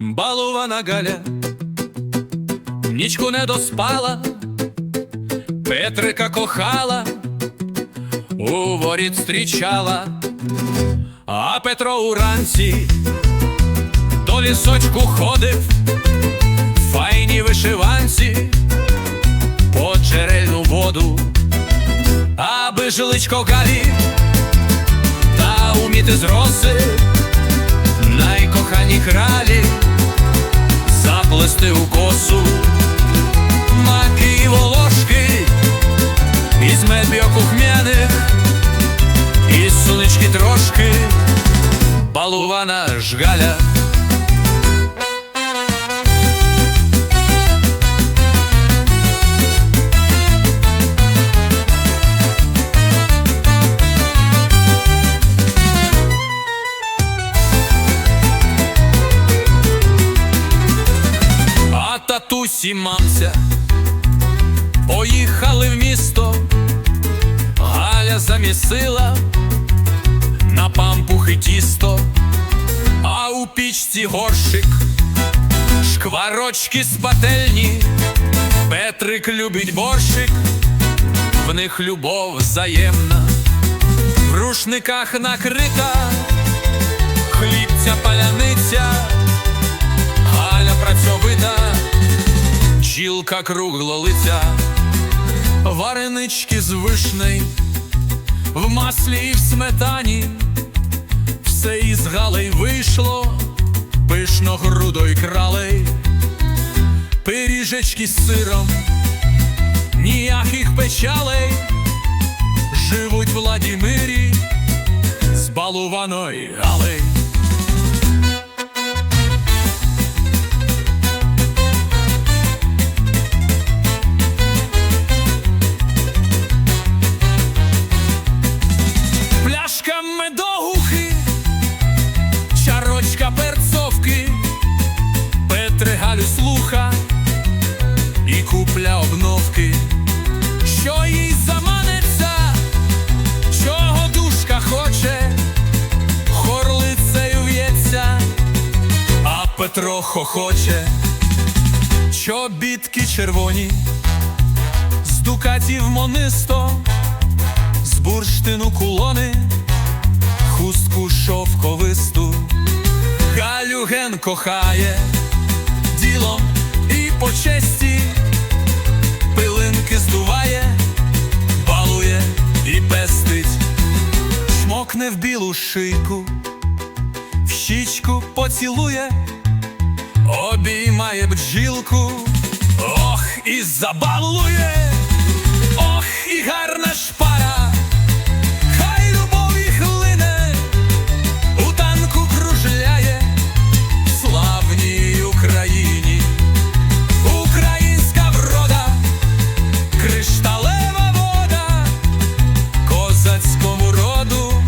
Балувана Галя, нічку не доспала, Петрика кохала, у воріт зустрічала, а Петро уранці до лісочку ходив, в файній вишиванці, по джерельну воду, аби жиличко Галі та уміти з роси найкохані кралі у косу. Маки і волошки. Із медбіок ухмяних, і сонечки трошки, балувана жгаля. Татусі мамця поїхали в місто, Галя замісила на пампухи тісто, а у пічці горщик, шкварочки з пательні, Петрик любить борщик, в них любов взаємна, в рушниках накрита, жілка круглолиця, варенички з вишнею, в маслі і в сметані, все із Галей вийшло, пишно грудой кралей, пиріжечки з сиром, ніяких печалей, живуть в Владімирі, з балуваної Галей. Петро хохоче, чобітки червоні, з дукатів монисто. З бурштину кулони, хустку шовковисту, Галю ген кохає. Ділом і по честі, пилинки здуває, балує і пестить, шмокне в білу шийку, щічку поцілує, обіймає бджілку, ох, і забалує. Ох, і гарна шпара, хай любові хлине, у танку кружляє, славній Україні, українська врода, кришталева вода, козацькому роду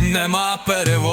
нема переводу.